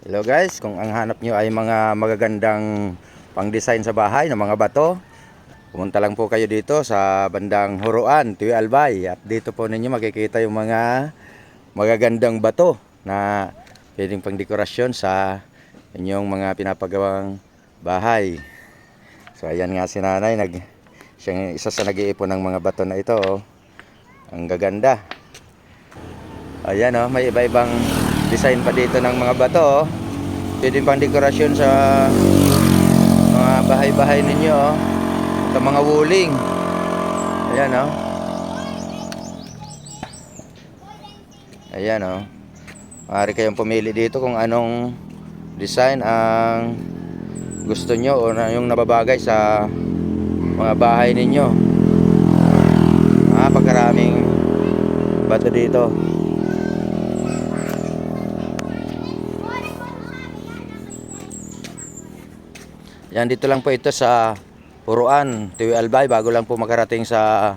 Hello guys, kung ang hanap nyo ay mga magagandang pang-design sa bahay ng mga bato, pumunta lang po kayo dito sa bandang Huruan, Tuwi Albay. At dito po ninyo makikita yung mga magagandang bato na pwedeng pang dekorasyon sa inyong mga pinapagawang bahay. So ayan nga si nanay, nag, siyang isa sa nag-iipon ng mga bato na ito. oh. Ang gaganda. Ayan oh, may iba-ibang design pa dito ng mga bato. Oh. Pwede pang dekorasyon sa mga bahay-bahay ninyo. Oh. Sa mga wuling. Ayan oh. Ayan oh. Maaari kayong pumili dito kung anong design ang gusto nyo o yung nababagay sa mga bahay ninyo. Napakaraming bato dito. Yan dito lang po ito sa Huruan, Tiwi Albay bago lang po makarating sa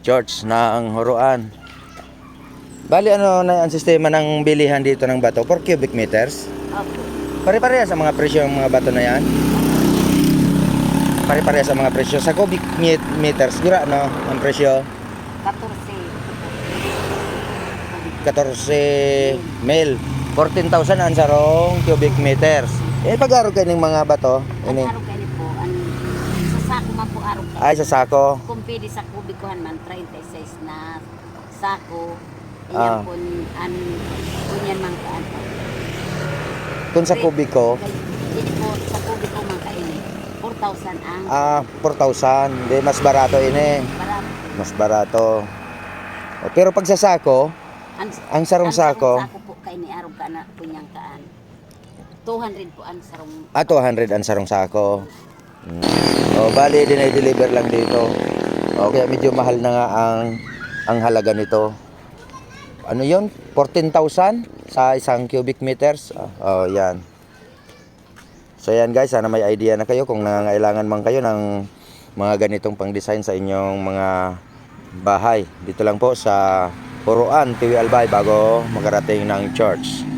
church ng Huruan. Bali ano na ang sistema ng bilihan dito ng bato? 4 cubic meters? Opo. Pare-pareha sa mga presyo ng mga bato na yan? Pare-pareha sa mga presyo. Sa cubic met- meters, gira no ang presyo? 14. 14 mil. 14,000 ang sarong cubic meters. Eh, pag-aro kayo ng mga bato? Ang Ini. araw kayo po, an, sa sako man po araw kayo. Ay, sa sako. Kung pwede sa kubikuhan man, 36 na sako. Ah. Iyan po, an, kunyan man kaan. Kung sa kubiko, Hindi po, sa kubiko man kaini. 4,000 ang. ah, 4,000. Hindi, mas barato ini. Para, Mas barato. O, Pero pag sa sako, ang, ang sarong sako, sako po kaini araw ka na kunyang kaan. 200 po ang sarong ah, 200 ang sarong sako. Mm. O, bali, dinay-deliver lang dito. O, kaya medyo mahal na nga ang, ang halaga nito. Ano yon 14,000 sa isang cubic meters. Oh, yan. So yan guys, sana may idea na kayo kung nangangailangan man kayo ng mga ganitong pang-design sa inyong mga bahay. Dito lang po sa Puruan, Tiwi Albay bago makarating ng church.